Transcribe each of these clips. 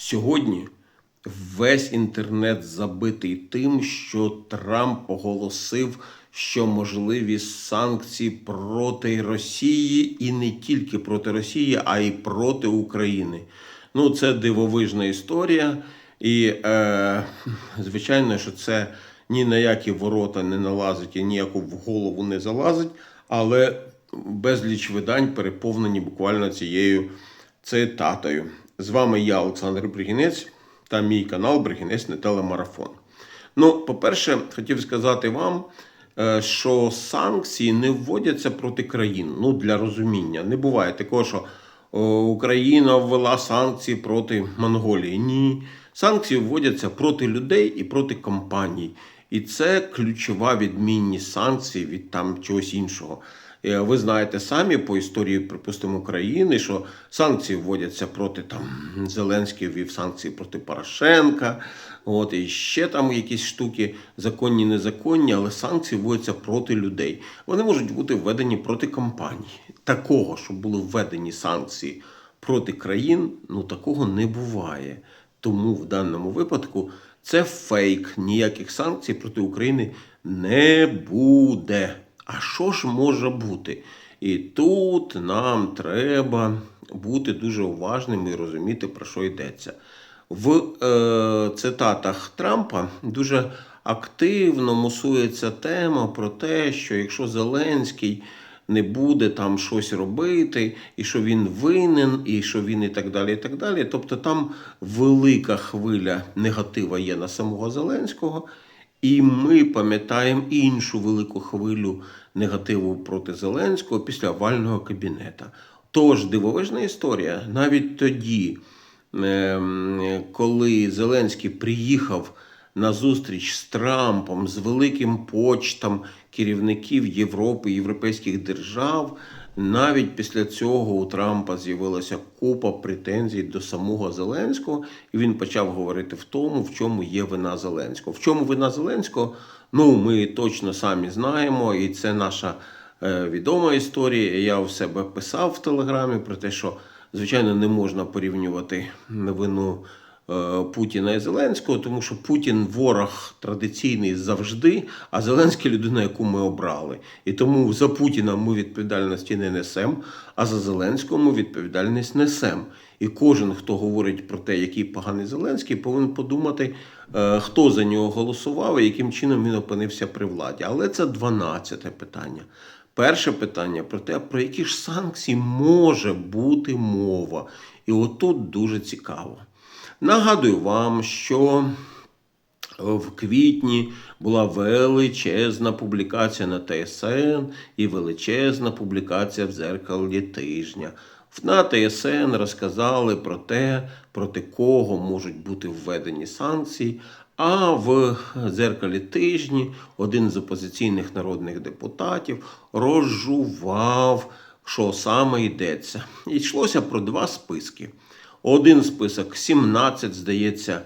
Сьогодні весь інтернет забитий тим, що Трамп оголосив, що можливі санкції проти Росії і не тільки проти Росії, а й проти України. Ну, це дивовижна історія, і е, звичайно, що це ні на які ворота не налазить і ніяку в голову не залазить, але безліч видань переповнені буквально цією цитатою. З вами я, Олександр Бригінець, та мій канал Бригінець не телемарафон. Ну, по-перше, хотів сказати вам, е, що санкції не вводяться проти країн. Ну, для розуміння. Не буває такого, що Україна ввела санкції проти Монголії. Ні. Санкції вводяться проти людей і проти компаній. І це ключова відмінність санкцій від там чогось іншого. Е, Ви знаєте самі по історії, припустимо, України, що санкції вводяться проти там Зеленський ввів санкції проти Порошенка. От і ще там якісь штуки, законні, незаконні, але санкції вводяться проти людей. Вони можуть бути введені проти компаній. Такого, щоб були введені санкції проти країн, ну такого не буває. Тому в даному випадку це фейк. Ніяких санкцій проти України не буде. А що ж може бути? І тут нам треба бути дуже уважними і розуміти, про що йдеться. В е, цитатах Трампа дуже активно мусується тема про те, що якщо Зеленський не буде там щось робити, і що він винен, і що він і так далі. і так далі. Тобто там велика хвиля негатива є на самого Зеленського. І ми пам'ятаємо іншу велику хвилю негативу проти Зеленського після овального кабінета. Тож дивовижна історія. Навіть тоді, ем, коли Зеленський приїхав на зустріч з Трампом, з великим почтом керівників Європи, європейських держав, навіть після цього у Трампа з'явилася купа претензій до самого Зеленського, і він почав говорити в тому, в чому є вина Зеленського. В чому вина Зеленського? Ну, ми точно самі знаємо, і це наша е, відома історія. Я у себе писав в Телеграмі про те, що звичайно не можна порівнювати вину. Е, Путіна і Зеленського, тому що Путін ворог традиційний завжди, а Зеленський людина, яку ми обрали. І тому за Путіна ми відповідальності не несемо, а за Зеленського ми відповідальність несемо. І кожен, хто говорить про те, який поганий Зеленський, повинен подумати, е, хто за нього голосував і яким чином він опинився при владі. Але це 12 питання. Перше питання про те, про які ж санкції може бути мова. І отут дуже цікаво. Нагадую вам, що в квітні була величезна публікація на ТСН і величезна публікація в дзеркалі тижня. На ТСН розказали про те, проти кого можуть бути введені санкції. А в дзеркалі тижні один з опозиційних народних депутатів розжував, що саме йдеться. І йшлося про два списки. Один список 17, здається,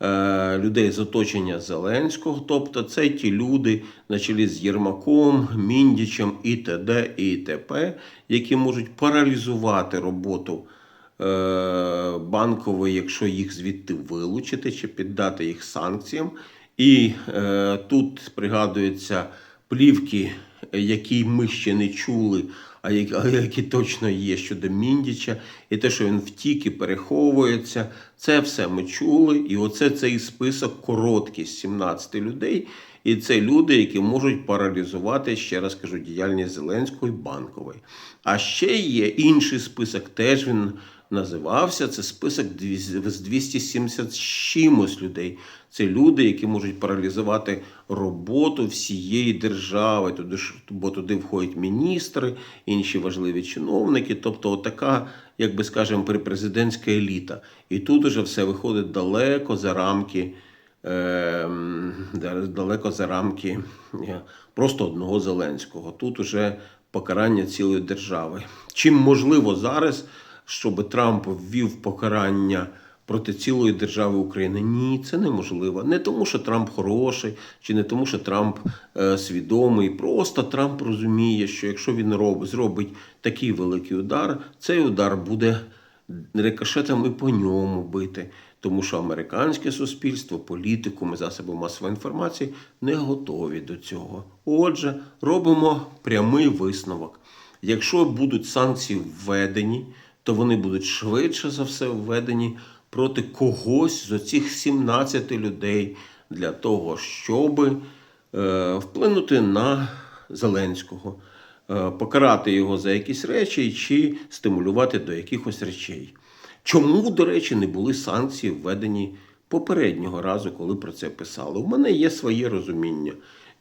е, людей з оточення Зеленського. Тобто це ті люди, на чолі з Єрмаком, Міндічем і т.д. і т.п., які можуть паралізувати роботу е, банкової, якщо їх звідти вилучити чи піддати їх санкціям. І е, тут пригадуються плівки, які ми ще не чули, а які, точно є щодо Міндіча, і те, що він втік і переховується, це все ми чули. І оце цей список короткий з 17 людей. І це люди, які можуть паралізувати, ще раз кажу, діяльність Зеленської банкової. А ще є інший список, теж він називався. Це список з 270 чимось людей. Це люди, які можуть паралізувати роботу всієї держави. Туди бо туди входять міністри, інші важливі чиновники. Тобто, отака, як би скажемо, президентська еліта. І тут уже все виходить далеко за рамки. Ем, далеко за рамки е, просто одного Зеленського. Тут уже покарання цілої держави. Чим можливо зараз, щоб Трамп ввів покарання проти цілої держави України? Ні, це неможливо. Не тому, що Трамп хороший, чи не тому, що Трамп е, свідомий. Просто Трамп розуміє, що якщо він роб, зробить такий великий удар, цей удар буде рикошетом і по ньому бити. Тому що американське суспільство, політикум і засоби масової інформації не готові до цього. Отже, робимо прямий висновок. Якщо будуть санкції введені, то вони будуть швидше за все введені проти когось з оцих 17 людей для того, щоб е, вплинути на Зеленського, е, покарати його за якісь речі чи стимулювати до якихось речей. Чому, до речі, не були санкції введені попереднього разу, коли про це писали? У мене є своє розуміння.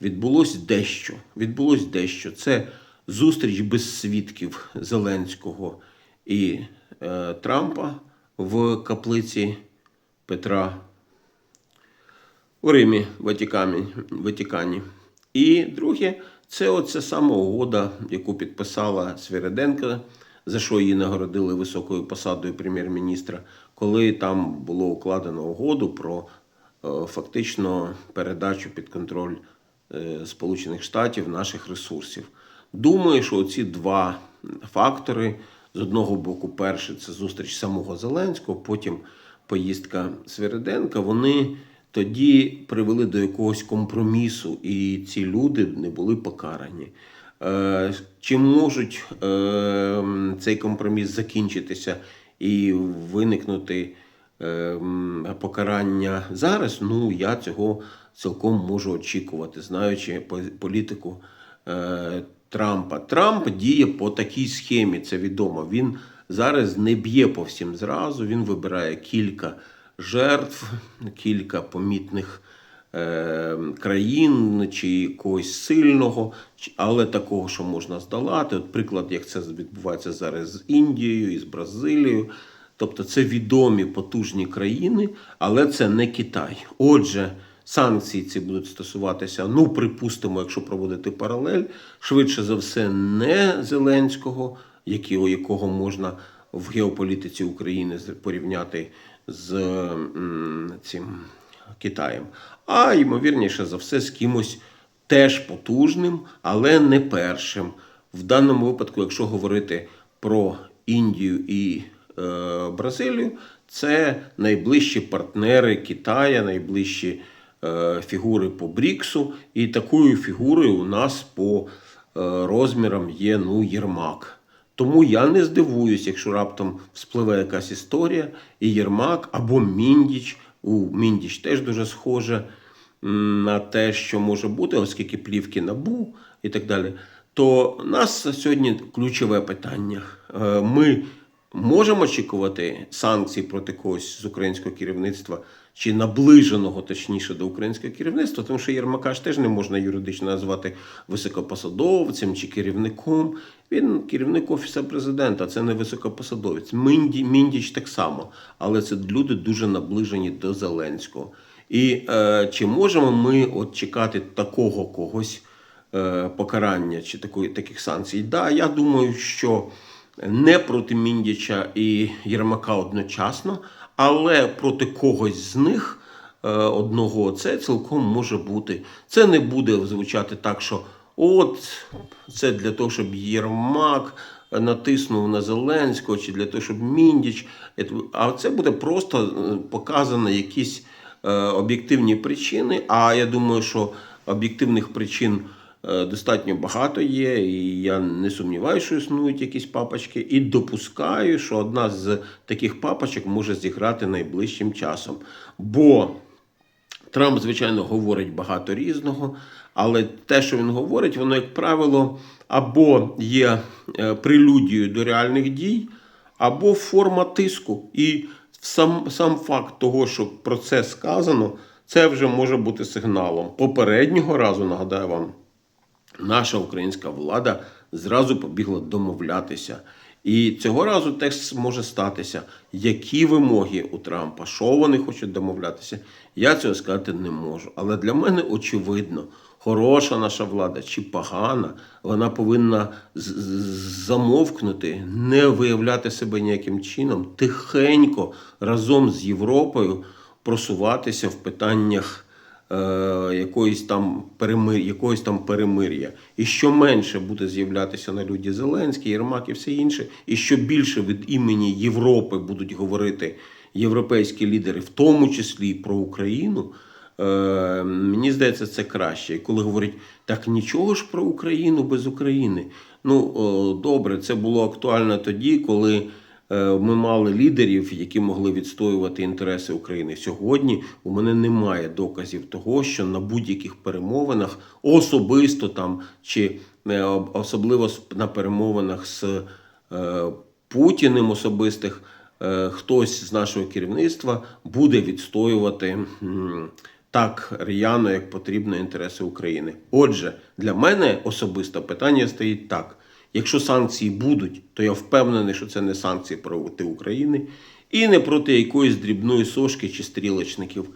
Відбулось дещо. Відбулось дещо. Це зустріч без свідків Зеленського і е, Трампа в каплиці Петра у Римі, Ватикані. Ватикані. І друге, це оця сама угода, яку підписала Свириденко, за що її нагородили високою посадою прем'єр-міністра, коли там було укладено угоду про е, фактично передачу під контроль е, Сполучених Штатів наших ресурсів. Думаю, що ці два фактори з одного боку, перший це зустріч самого Зеленського, потім поїздка Свириденка, вони тоді привели до якогось компромісу, і ці люди не були покарані. Е, Чи можуть е, цей компроміс закінчитися і виникнути е, покарання зараз? Ну, я цього цілком можу очікувати, знаючи політику Трампа. Трамп діє по такій схемі, це відомо. Він зараз не б'є по всім зразу, він вибирає кілька жертв, кілька помітних е, країн чи когось сильного, але такого, що можна здолати. От приклад, як це відбувається зараз з Індією і з Бразилією. Тобто це відомі потужні країни, але це не Китай. Отже, санкції ці будуть стосуватися, ну, припустимо, якщо проводити паралель, швидше за все, не Зеленського, якого, якого можна в геополітиці України порівняти з цим Китаєм, а ймовірніше за все з кимось теж потужним, але не першим. В даному випадку, якщо говорити про Індію і е, Бразилію, це найближчі партнери Китая, найближчі фігури по Бріксу. І такою фігурою у нас по е, розмірам є ну, Єрмак. Тому я не здивуюсь, якщо раптом вспливе якась історія, і Єрмак або Міндіч. У Міндіч теж дуже схоже на те, що може бути, оскільки плівки набу і так далі. То нас сьогодні ключове питання. Е, Ми можемо очікувати санкцій проти когось з українського керівництва чи наближеного, точніше, до українського керівництва, тому що Єрмака ж теж не можна юридично назвати високопосадовцем чи керівником. Він керівник офісу президента, це не високопосадовець. Мінді, Міндіч так само, але це люди дуже наближені до Зеленського. І е, чи можемо ми от чекати такого когось е, покарання чи такої, таких санкцій? Да, я думаю, що не проти Міндіча і Єрмака одночасно, але проти когось з них е, одного це цілком може бути. Це не буде звучати так, що от це для того, щоб Єрмак натиснув на Зеленського, чи для того, щоб Міндіч. А це буде просто е, показано якісь е, об'єктивні причини. А я думаю, що об'єктивних причин достатньо багато є, і я не сумніваюся, що існують якісь папочки, і допускаю, що одна з таких папочок може зіграти найближчим часом. Бо Трамп, звичайно, говорить багато різного, але те, що він говорить, воно, як правило, або є е, прелюдією до реальних дій, або форма тиску. І сам, сам факт того, що про це сказано, це вже може бути сигналом. Попереднього разу, нагадаю вам, наша українська влада зразу побігла домовлятися. І цього разу теж може статися, які вимоги у Трампа, що вони хочуть домовлятися. Я цього сказати не можу. Але для мене очевидно, хороша наша влада чи погана, вона повинна замовкнути, не виявляти себе ніяким чином, тихенько разом з Європою просуватися в питаннях якоїсь там перемир, якогось там перемир'я. І що менше буде з'являтися на люді Зеленський, Єрмак і все інше, і що більше від імені Європи будуть говорити європейські лідери, в тому числі і про Україну. Е, мені здається, це краще. І коли говорять, так нічого ж про Україну без України. Ну, добре, це було актуально тоді, коли е, ми мали лідерів, які могли відстоювати інтереси України. Сьогодні у мене немає доказів того, що на будь-яких перемовинах особисто там чи е, особливо на перемовинах з е, Путіним особистих. е, Хтось з нашого керівництва буде відстоювати так р'яно, як потрібно інтереси України. Отже, для мене особисто питання стоїть так: якщо санкції будуть, то я впевнений, що це не санкції проти України і не проти якоїсь дрібної сошки чи стрілочників.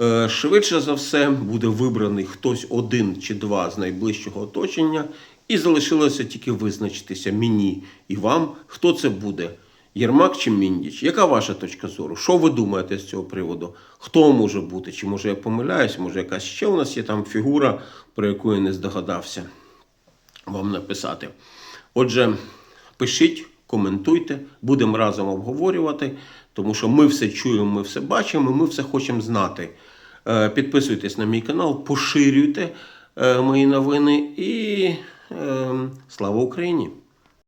Е, Швидше за все буде вибраний хтось один чи два з найближчого оточення, і залишилося тільки визначитися мені і вам, хто це буде. Єрмак чи Міндіч? Яка ваша точка зору? Що ви думаєте з цього приводу? Хто може бути? Чи може я помиляюсь? Може, якась ще у нас є там фігура, про яку я не здогадався вам написати. Отже, пишіть, коментуйте, будемо разом обговорювати, тому що ми все чуємо, ми все бачимо, ми все хочемо знати. Е, Підписуйтесь на мій канал, поширюйте е, мої новини і е, слава Україні!